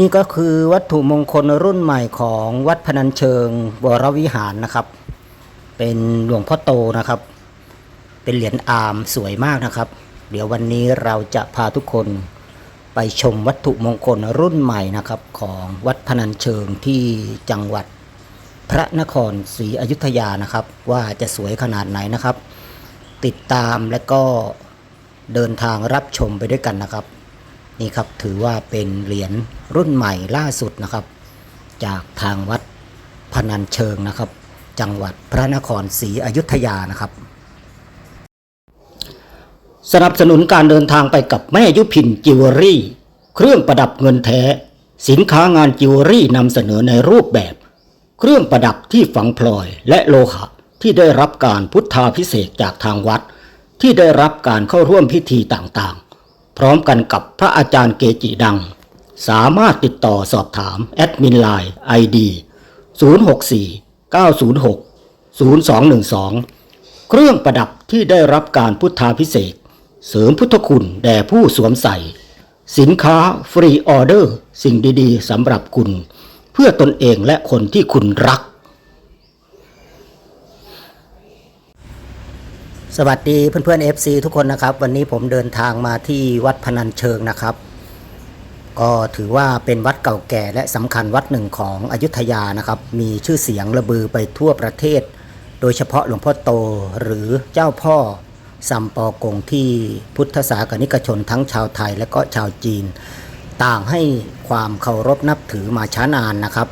นี่ก็คือวัตถุมงคลรุ่นใหม่ของวัดพนัญเชิงวรวิหารนะครับ เป็นหลวงพ่อโตนะครับ เป็นเหรียญอามสวยมากนะครับ เดี๋ยววันนี้เราจะพาทุกคนไปชมวัตถุมงคลรุ่นใหม่นะครับของวัดพนัญเชิงที่จังหวัดพระนครศรีอยุธยานะครับ ว่าจะสวยขนาดไหนนะครับ ติดตามและก็เดินทางรับชมไปด้วยกันนะครับ นี่ครับถือว่าเป็นเหรียญรุ่นใหม่ล่าสุดนะครับ จากทางวัดพนัญเชิงนะครับ จังหวัดพระนครศรีอยุธยานะครับ สนับสนุนการเดินทางไปกับแม่ยุพินจิวเวลรี่ เครื่องประดับเงินแท้ สินค้างานจิวเวลรี่นำเสนอในรูปแบบ เครื่องประดับที่ฝังพลอยและโลหะที่ได้รับการพุทธาพิเศษจากทางวัด ที่ได้รับการเข้าร่วมพิธีต่างๆ พร้อมกันกับพระอาจารย์เกจิดัง สามารถติดต่อสอบถาม แอดมินไลน์ ID 064 906 0212 เครื่องประดับที่ได้รับการพุทธาพิเศษ เสริมพุทธคุณแด่ผู้สวมใส่ สินค้าฟรีออเดอร์ สิ่งดีๆสำหรับคุณ เพื่อตนเองและคนที่คุณรัก สวัสดีเพื่อนๆ FC ทุกคนนะครับ วันนี้ผมเดินทางมาที่วัดพนัญเชิงนะครับ ก็ถือว่าเป็นวัดเก่าแก่และสำคัญวัดหนึ่งของอยุธยานะครับ มีชื่อเสียงระบือไปทั่วประเทศ โดยเฉพาะหลวงพ่อโตหรือเจ้าพ่อซัมปอกงที่พุทธศาสนิกชนทั้งชาวไทยและก็ชาวจีน ต่างให้ความเคารพนับถือมาช้านานนะครับ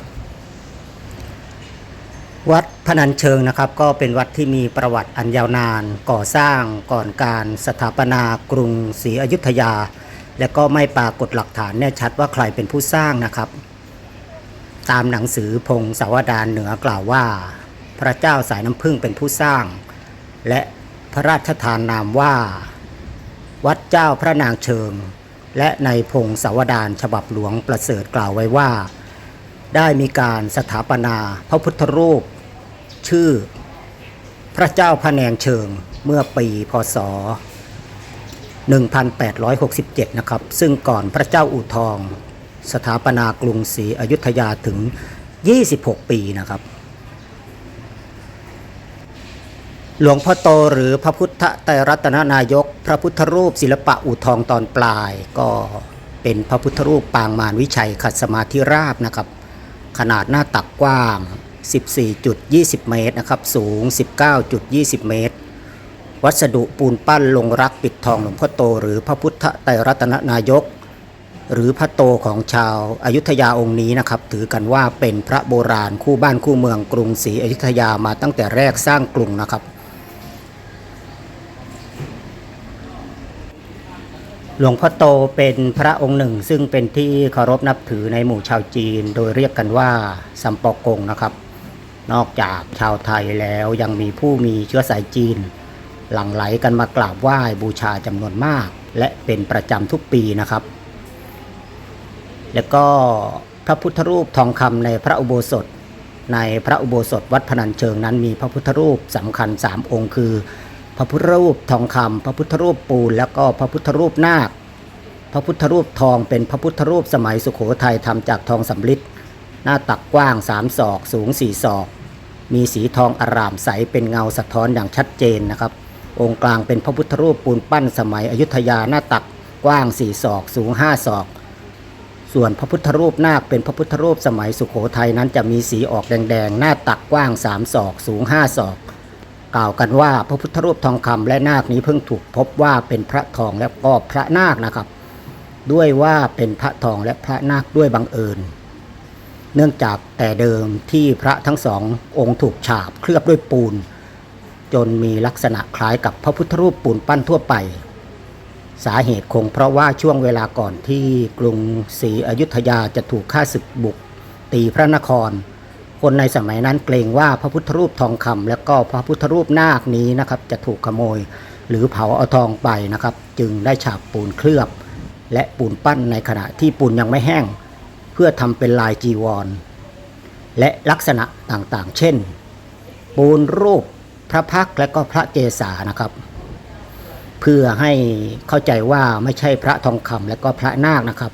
วัดพนัญเชิงนะครับ ก็เป็นวัดที่มีประวัติอันยาวนาน ก่อสร้างก่อนการสถาปนากรุงศรีอยุธยา และก็ไม่ปรากฏหลักฐานแน่ชัดว่าใครเป็นผู้สร้างนะครับ ตามหนังสือพงศาวดารเหนือกล่าวว่า พระเจ้าสายน้ำพึ่งเป็นผู้สร้าง และพระราชทานนามว่า วัดเจ้าพระนางเชิง และในพงศาวดารฉบับหลวงประเสริฐกล่าวไว้ว่า ได้มีการสถาปนาพระพุทธรูป ชื่อ พระเจ้าพระแนงเชิงเมื่อปีพศ 1867 นะครับ ซึ่งก่อนพระเจ้าอู่ทอง สถาปนากรุงศรีอยุธยาถึง 26 ปีนะครับ หลวงพ่อโตหรือพระพุทธไตรรัตนนายก พระพุทธรูปศิลปะอู่ทองตอนปลาย ก็เป็นพระพุทธรูปปางมารวิชัยขัดสมาธิราบนะครับ ขนาดหน้าตักกว้าง 14.20 เมตรนะครับ สูง 19.20 เมตร วัสดุปูนปั้นลงรักปิดทองหลวงพ่อโต หรือพระพุทธไตรรัตนนายก หรือพระโตของชาวอายุทยาองค์นี้นะครับ ถือกันว่าเป็นพระโบราณคู่บ้านคู่เมืองกรุงศรีอยุธยามาตั้งแต่แรกสร้างกรุงนะครับหลวงพ่อโตเป็นพระองค์หนึ่งซึ่งเป็นที่เคารพนับถือในหมู่ชาวจีน โดยเรียกกันว่าสัมปอกงนะครับ นอกจากชาวไทยแล้วยังมีผู้มีเชื้อสายจีน หลั่งไหลกันมากราบไหว้บูชาจำนวนมาก และเป็นประจำทุกปีนะครับ แล้วก็พระพุทธรูปทองคำในพระอุโบสถ ในพระอุโบสถวัดพนัญเชิงนั้นมีพระพุทธรูปสำคัญ 3 องค์คือ พระพุทธรูปทองคำพระพุทธรูปปูน แล้วก็พระพุทธรูปนาค พระพุทธรูปทองเป็นพระพุทธรูปสมัยสุขโขทัยทำจากทองสำริดหน้าตักกว้าง 3 ศอกสูง 4 ศอก มีสีทองอร่ามใสเป็นเงาสะท้อนอย่างชัดเจนนะครับ องค์กลางเป็นพระพุทธรูปปูนปั้นสมัยอยุธยาหน้าตักกว้าง 4 ศอก สูง 5 ศอก ส่วนพระพุทธรูปนาคเป็นพระพุทธรูปสมัยสุขโขทัยนั้นจะมีสีออกแดงๆ หน้าตักกว้าง 3 ศอก สูง 5 ศอก กล่าวกันว่าพระพุทธรูปทองคำและนาคนี้เพิ่งถูกพบว่าเป็นพระทองและก็พระนาคนะครับ ด้วยว่าเป็นพระทองและพระนาคด้วยบังเอิญ เนื่องจากแต่เดิมที่พระทั้งสององค์ถูกฉาบเคลือบด้วยปูน จนมีลักษณะคล้ายกับพระพุทธรูปปูนปั้นทั่วไป สาเหตุคงเพราะว่าช่วงเวลาก่อนที่กรุงศรีอยุธยาจะถูกฆ่าศึกบุก ตีพระนคร คนในสมัยนั้นเกรงว่าพระพุทธรูปทองคำและก็พระพุทธรูปนาคนี้นะครับจะถูกขโมย หรือเผาเอาทองไปนะครับ จึงได้ฉาบปูนเคลือบ และปูนปั้นในขณะที่ปูนยังไม่แห้ง พื่อทำเป็นลายจีวร และลักษณะต่างๆ เช่น ปูนรูปพระพักและก็พระเกศานะครับ เพื่อให้เข้าใจว่าไม่ใช่พระทองคำและก็พระนาคนะครับ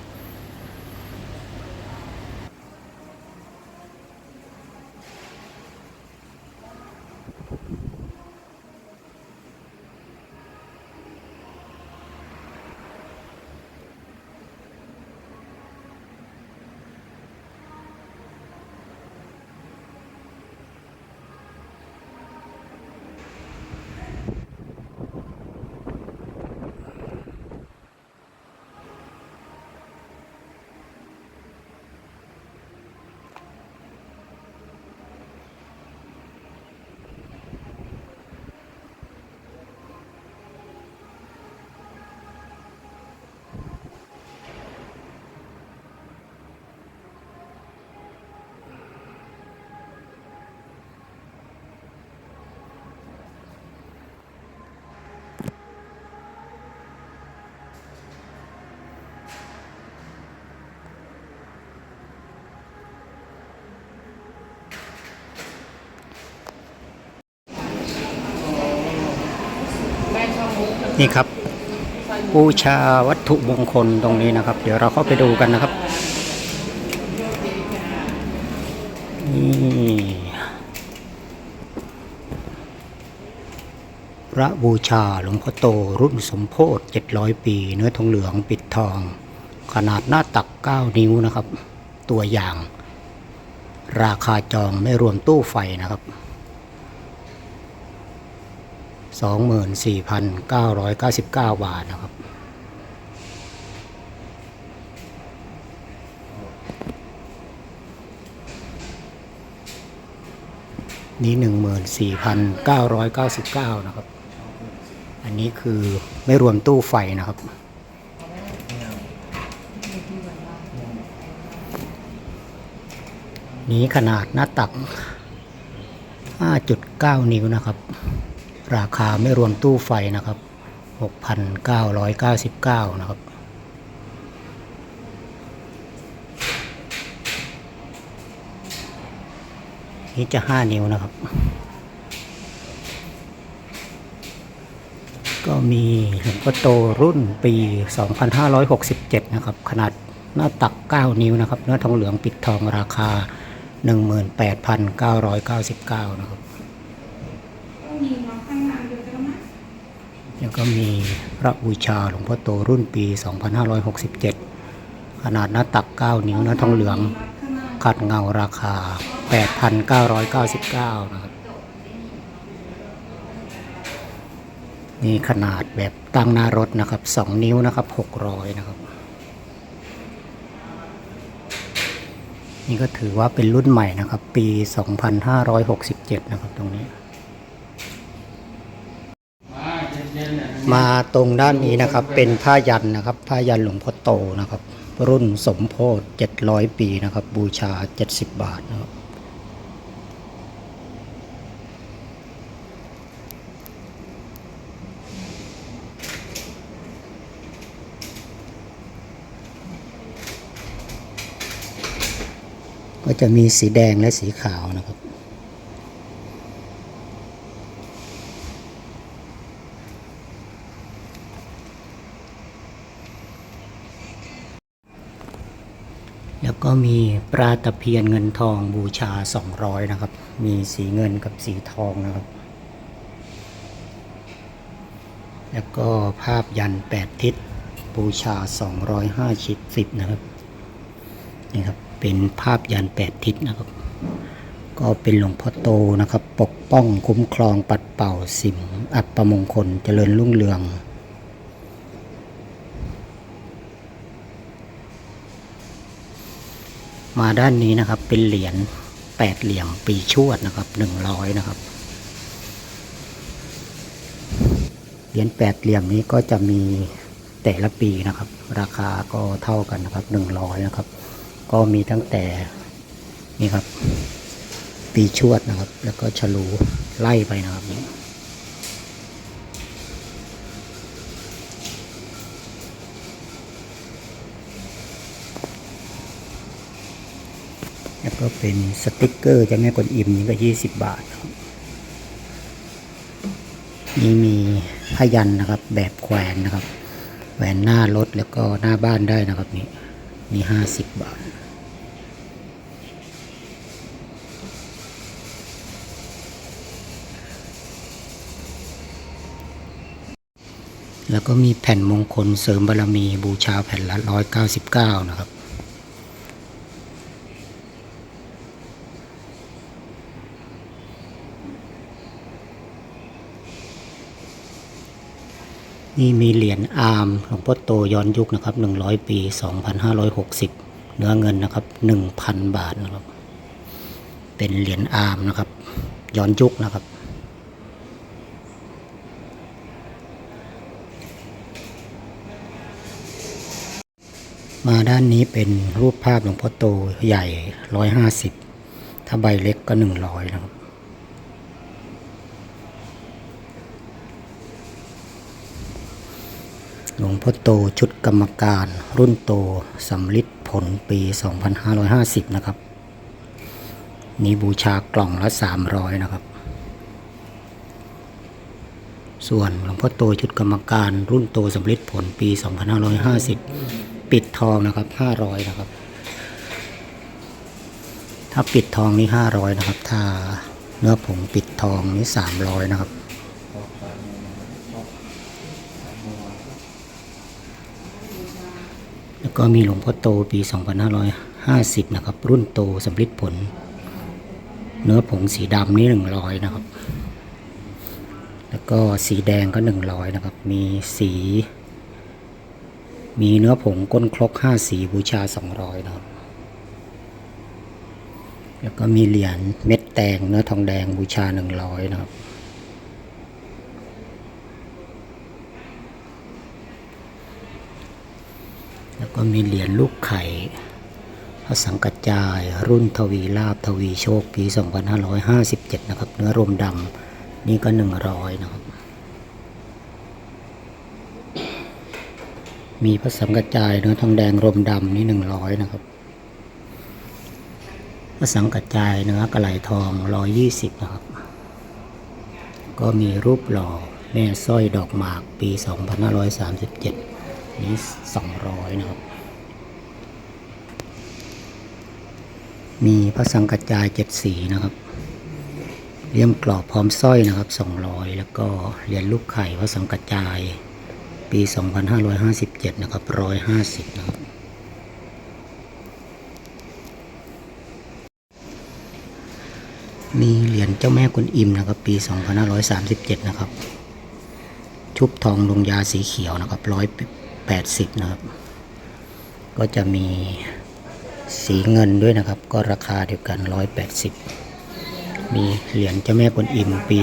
นี่ครับบูชาวัตถุมงคลตรงนี้นะครับ เดี๋ยวเราเข้าไปดูกันนะครับนี่พระบูชาหลวงพ่อโตรุ่นสมโพธิ700 ปี เนื้อทองเหลืองปิดทอง ขนาดหน้าตัก 9 นิ้วนะครับ ตัวอย่าง ราคาจองไม่รวมตู้ไฟนะครับ 24,999 บาทนะครับ นี่14,999 นะครับ อันนี้คือไม่รวมตู้ไฟนะครับนี้ขนาดหน้าตัก 5.9 นิ้วนะครับ ราคาไม่รวมตู้ไฟนะครับ 6,999 นะครับ นี่จะ 5 นิ้วนะครับ ก็มีหลวงพ่อโตรุ่นปี 2567 นะครับ ขนาดหน้าตัก 9 นิ้วนะครับ เนื้อทองเหลืองปิดทองราคา 18,999 นะครับ แล้วก็มีพระบูชาหลวงพ่อโตรุ่นปี 2567 ขนาดหน้าตัก 9 นิ้วนื้อทองเหลืองขัดเงาราคา 8,999 นะครับ นี่ขนาดแบบตั้งหน้ารถนะครับ 2 นิ้วนะครับ 600 นะครับ นี่ก็ถือว่าเป็นรุ่นใหม่นะครับ ปี 2567 นะครับตรงนี้ มาตรงด้านนี้นะครับ เป็นผ้ายันนะครับ ผ้ายันหลวงพ่อโตนะครับ รุ่นสมโพธิ700 ปีนะครับ บูชา 70 บาทนะครับก็จะมีสีแดงและสีขาวนะครับ ก็มีปลาตะเพียนเงินทองบูชา 200 นะครับ มีสีเงินกับสีทองนะครับ แล้วก็ภาพยัน 8 ทิศบูชา 205ชิด10 นะครับ นี่ครับ เป็นภาพยัน 8 ทิศนะครับ ก็เป็นหลวงพ่อโตนะครับ ปกป้องคุ้มครองปัดเป่าสิ่งอัปมงคลเจริญรุ่งเรือง มาด้านนี้นะครับ เป็นเหรียญแปดเหลี่ยมปีชวดนะครับหนึ่งร้อยนะครับ เหรียญแปดเหลี่ยมนี้ก็จะมีแต่ละปีนะครับ ราคาก็เท่ากันนะครับหนึ่งร้อยนะครับ ก็มีตั้งแต่นี่ครับ ปีชวดนะครับ แล้วก็ฉลูไล่ไปนะครับ แล้วก็เป็นสติกเกอร์จะแม่กวนอิมนี่ก็ยี่สิบบาทครับนี่มีพยันนะครับ แบบแขวนนะครับแขวนหน้ารถแล้วก็หน้าบ้านได้นะครับนี่มีห้าสิบบาทแล้วก็มีแผ่นมงคลเสริมบารมีบูชาแผ่นละร้อยเก้าสิบเก้านะครับ นี่มีเหรียญอาร์มหลวงพ่อโตย้อนยุคนะครับหนึ่งร้อยปีสองพันห้าร้อยหกสิบเนื้อเงินนะครับหนึ่งพันบาทนะครับ เป็นเหรียญอาร์มนะครับ ย้อนยุคนะครับ มาด้านนี้เป็นรูปภาพหลวงพ่อโตใหญ่ร้อยห้าสิบถ้าใบเล็กก็หนึ่งร้อยนะครับ หลวงพ่อโตชุดกรรมการรุ่นโตสำลิดผลปี 2550 นะครับ นี่บูชากล่องละ 300 นะครับ ส่วนหลวงพ่อโตชุดกรรมการรุ่นโตสำลิดผลปี 2550 ปิดทองนะครับ 500 นะครับ ถ้าปิดทองนี่ 500 นะครับ ถ้าเนื้อผงปิดทองนี่ 300 นะครับ แล้วก็มีหลวงพ่อโตปี 2550 นะครับ รุ่นโตสำลิดผล เนื้อผงสีดำนี่ 100 นะครับ แล้วก็สีแดงก็ 100 นะครับ มีสี มีเนื้อผงก้นครก 5 สีบูชา 200 นะครับ แล้วก็มีเหรียญเม็ดแตงเนื้อทองแดงบูชา 100 นะครับ แล้ว ก็มีเหรียญลูกไข่พระสังกัจจายรุ่นทวีลาบทวีโชคปี 2557 นะครับ เนื้อรมดำนี่ก็ 100 นะครับ มีพระสังกัจจายเนื้อทองแดงรมดำนี่ 100 นะครับพระสังกัจจายเนื้อกระไหลทอง 120 นะครับ ก็มีรูปหล่อแม่สร้อยดอกหมากปี 2537 นี้200นะครับ มีพระสังกัจจายเจ็ดสีนะครับเลี่ยมกรอบพร้อมสร้อยนะครับ 200 แล้วก็เหรียญลูกไข่พระสังกัจจาย ปี 2557 นะครับ 150 นะครับ มีเหรียญเจ้าแม่กุนอิมนะครับ ปี 2537 นะครับ ชุบทองลงยาสีเขียวนะครับ 80 นะครับ ก็จะมีสีเงินด้วยนะครับ ก็ราคาเดียวกัน 180 มีเหรียญเจ้าแม่กวนอิมปี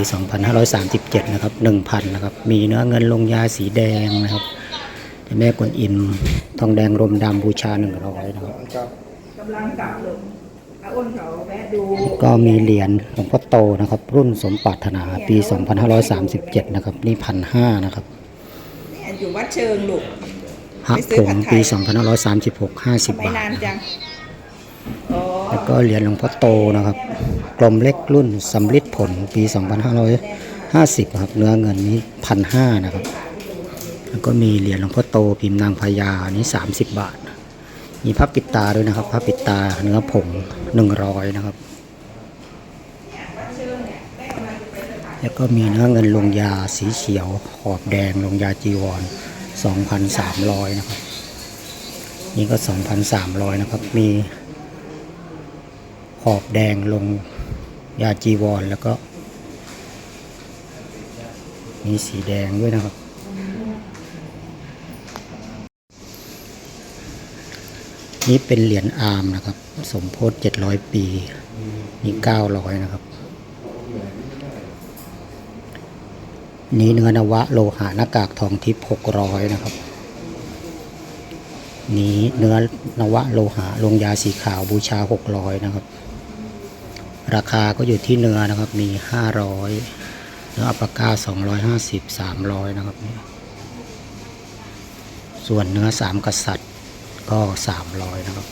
2537 นะครับ 1,000 นะครับ มีเนื้อเงินลงยาสีแดงนะครับเจ้าแม่กวนอิมทองแดงรมดำบูชา 100 นะครับกำลังกลับลงก็มีเหรียญหลวงพ่อโตนะครับ รุ่นสมปรารถนาปี 2537 นะครับ นี่พันห้านะครับ เนี่ยอยู่วัดเชิงลูก ระผงปี 2536 50ไม่บาทนานนะคจัรับงอ๋อแล้วก็เหรียญหลวงพ่อโตนะครับ กลมเล็กรุ่นสำลิดผลปี 2550 ครับ เนื้อเงินนี้พันห้านะครับ แล้วก็มีเหรียญหลวงพ่อโตพิมพ์นางพญานี่30 บาท มีพระปิดตาด้วยนะครับพระปิดตาเนื้อผง 100 นะครับแล้วก็มีเนื้อเงินลงยาสีเขียว ขอบแดงลงยาจีวร 2,300 นะครับ นี่ก็ 2,300 นะครับ มีขอบแดงลงยาจีวรแล้วก็ มีสีแดงด้วยนะครับ นี่เป็นเหรียญอาร์มนะครับ สมโพธิ700 ปี นี่900 นะครับ นี่เนื้อนวะโลหะหน้ากากทองทิพย์600นะครับ นี้เนื้อนวะโลหะลงยาสีขาวบูชา600นะครับ ราคาก็อยู่ที่เนื้อนะครับมี500เนื้ออัปปาก้อยห้า250 300นะครับส่วนเนื้อสามกษัตริย์ก็300นะครับ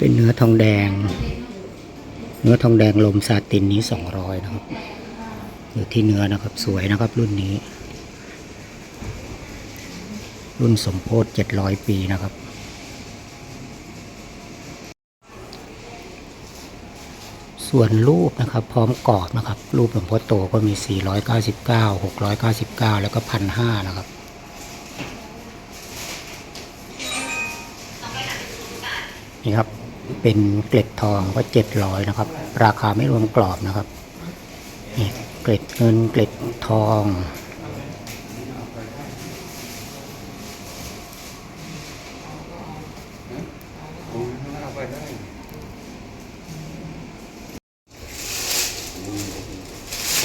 เป็นเนื้อทองแดง เนื้อทองแดงลมซาตินนี้200นะครับ อยู่ที่เนื้อนะครับสวยนะครับรุ่นนี้ รุ่นสมโพธิ700ปีนะครับส่วนรูปนะครับพร้อมกรอบนะครับ รูปหลวงพ่อโตก็มี 499 699 แล้วก็1,500นะครับ นี่ครับ เป็นเกล็ดทองก็เจ็ดร้อยนะครับ ราคาไม่รวมกรอบนะครับนี่เกล็ดเงินเกล็ดทอง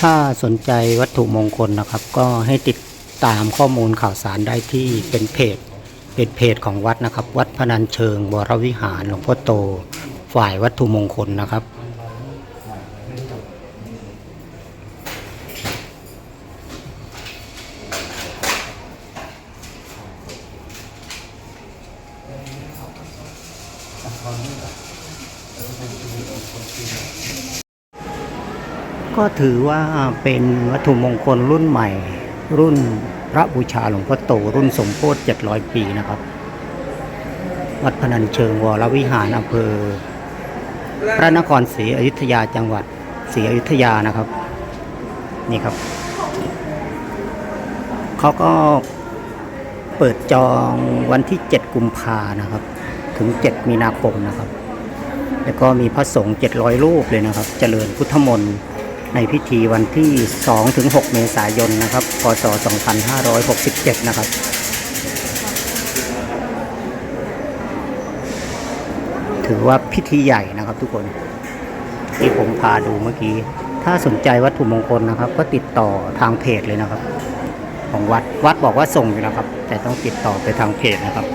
ถถ้าสนใจวัตถุมงคลนะครับ ก็ให้ติดตามข้อมูลข่าวสารได้ที่เป็นเพจ เป็นเพจของวัดนะครับ วัดพนัญเชิงวรวิหารหลวงพ่อโต ฝ่ายวัตถุมงคลนะครับ ก็ถือว่าเป็นวัตถุมงคลรุ่นใหม่รุ่น พระบูชาหลวงพ่อโตรุ่นสมโพธิ700 ปีนะครับ วัดพนัญเชิงวรวิหารอำเภอ พระนครศรีอยุธยาจังหวัดศรีอยุธยานะครับ นี่ครับ เขาก็เปิดจองวันที่ 7 กุมภานะครับ ถึง 7 มีนาคมนะครับ แล้วก็มีพระสงฆ์700 รูปเลยนะครับ เจริญพุทธมนต์ ในพิธีวันที่2ถึง6เมษายนนะครับ พศ 2567 นะครับถือว่าพิธีใหญ่นะครับทุกคนที่ผมพาดูเมื่อกี้ ถ้าสนใจวัตถุมงคลนะครับ ก็ติดต่อทางเพจเลยนะครับ ของวัดวัดบอกว่าส่งอยู่นะครับ แต่ต้องติดต่อไปทางเพจนะครับ